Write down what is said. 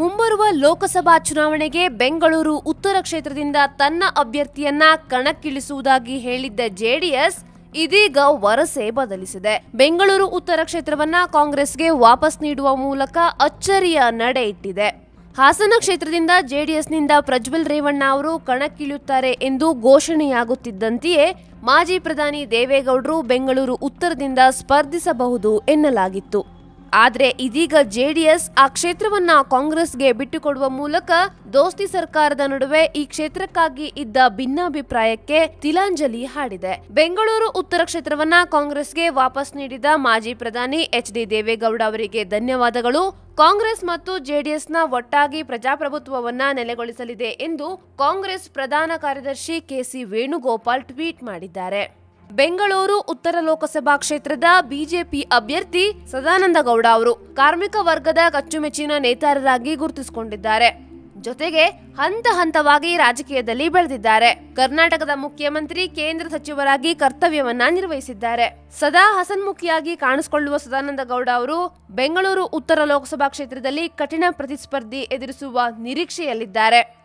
ಮುಂಬರುವ ಲೋಕಸಭಾ ಚುನಾವಣೆಗೆ ಬೆಂಗಳೂರು ಉತ್ತರ ಕ್ಷೇತ್ರದಿಂದ ತನ್ನ ಅಭ್ಯರ್ಥಿಯನ್ನ ಕಣಕ್ಕಿಳಿಸುವುದಾಗಿ ಹೇಳಿದ್ದ ಜೆಡಿಎಸ್ ಇದೀಗ ವರಸೆ ಬದಲಿಸಿದೆ. ಬೆಂಗಳೂರು ಉತ್ತರ ಕ್ಷೇತ್ರವನ್ನ ಕಾಂಗ್ರೆಸ್ಗೆ ವಾಪಸ್ ನೀಡುವ ಮೂಲಕ ಅಚ್ಚರಿಯ ನಡೆ ಇಟ್ಟಿದೆ. ಹಾಸನ ಕ್ಷೇತ್ರದಿಂದ ಜೆಡಿಎಸ್ನಿಂದ ಪ್ರಜ್ವಲ್ ರೇವಣ್ಣ ಅವರು ಕಣಕ್ಕಿಳಿಯುತ್ತಾರೆ ಎಂದು ಘೋಷಣೆಯಾಗುತ್ತಿದ್ದಂತೆಯೇ ಮಾಜಿ ಪ್ರಧಾನಿ ದೇವೇಗೌಡರು ಬೆಂಗಳೂರು ಉತ್ತರದಿಂದ ಸ್ಪರ್ಧಿಸಬಹುದು ಎನ್ನಲಾಗಿತ್ತು. ಆದ್ರೆ ಇದೀಗ ಜೆಡಿಎಸ್ ಆ ಕ್ಷೇತ್ರವನ್ನ ಕಾಂಗ್ರೆಸ್ಗೆ ಬಿಟ್ಟುಕೊಡುವ ಮೂಲಕ ದೋಸ್ತಿ ಸರ್ಕಾರದ ನಡುವೆ ಈ ಕ್ಷೇತ್ರಕ್ಕಾಗಿ ಇದ್ದ ಭಿನ್ನಾಭಿಪ್ರಾಯಕ್ಕೆ ತಿಲಾಂಜಲಿ ಹಾಡಿದೆ. ಬೆಂಗಳೂರು ಉತ್ತರ ಕ್ಷೇತ್ರವನ್ನ ಕಾಂಗ್ರೆಸ್ಗೆ ವಾಪಸ್ ನೀಡಿದ ಮಾಜಿ ಪ್ರಧಾನಿ ಎಚ್ ಡಿ ದೇವೇಗೌಡ ಅವರಿಗೆ ಧನ್ಯವಾದಗಳು. ಕಾಂಗ್ರೆಸ್ ಮತ್ತು ಜೆಡಿಎಸ್ನ ಒಟ್ಟಾಗಿ ಪ್ರಜಾಪ್ರಭುತ್ವವನ್ನ ನೆಲೆಗೊಳಿಸಲಿದೆ ಎಂದು ಕಾಂಗ್ರೆಸ್ ಪ್ರಧಾನ ಕಾರ್ಯದರ್ಶಿ ಕೆಸಿ ವೇಣುಗೋಪಾಲ್ ಟ್ವೀಟ್ ಮಾಡಿದ್ದಾರೆ. ಬೆಂಗಳೂರು ಉತ್ತರ ಲೋಕಸಭಾ ಕ್ಷೇತ್ರದ ಬಿಜೆಪಿ ಅಭ್ಯರ್ಥಿ ಸದಾನಂದ ಗೌಡ ಅವರು ಕಾರ್ಮಿಕ ವರ್ಗದ ಕಚ್ಚುಮೆಚ್ಚಿನ ನೇತಾರರಾಗಿ ಗುರುತಿಸಿಕೊಂಡಿದ್ದಾರೆ. ಜೊತೆಗೆ ಹಂತ ಹಂತವಾಗಿ ರಾಜಕೀಯದಲ್ಲಿ ಬೆಳೆದಿದ್ದಾರೆ. ಕರ್ನಾಟಕದ ಮುಖ್ಯಮಂತ್ರಿ, ಕೇಂದ್ರ ಸಚಿವರಾಗಿ ಕರ್ತವ್ಯವನ್ನ ನಿರ್ವಹಿಸಿದ್ದಾರೆ. ಸದಾ ಹಸನ್ಮುಖಿಯಾಗಿ ಕಾಣಿಸಿಕೊಳ್ಳುವ ಸದಾನಂದ ಗೌಡ ಅವರು ಬೆಂಗಳೂರು ಉತ್ತರ ಲೋಕಸಭಾ ಕ್ಷೇತ್ರದಲ್ಲಿ ಕಠಿಣ ಪ್ರತಿಸ್ಪರ್ಧಿ ಎದುರಿಸುವ ನಿರೀಕ್ಷೆಯಲ್ಲಿದ್ದಾರೆ.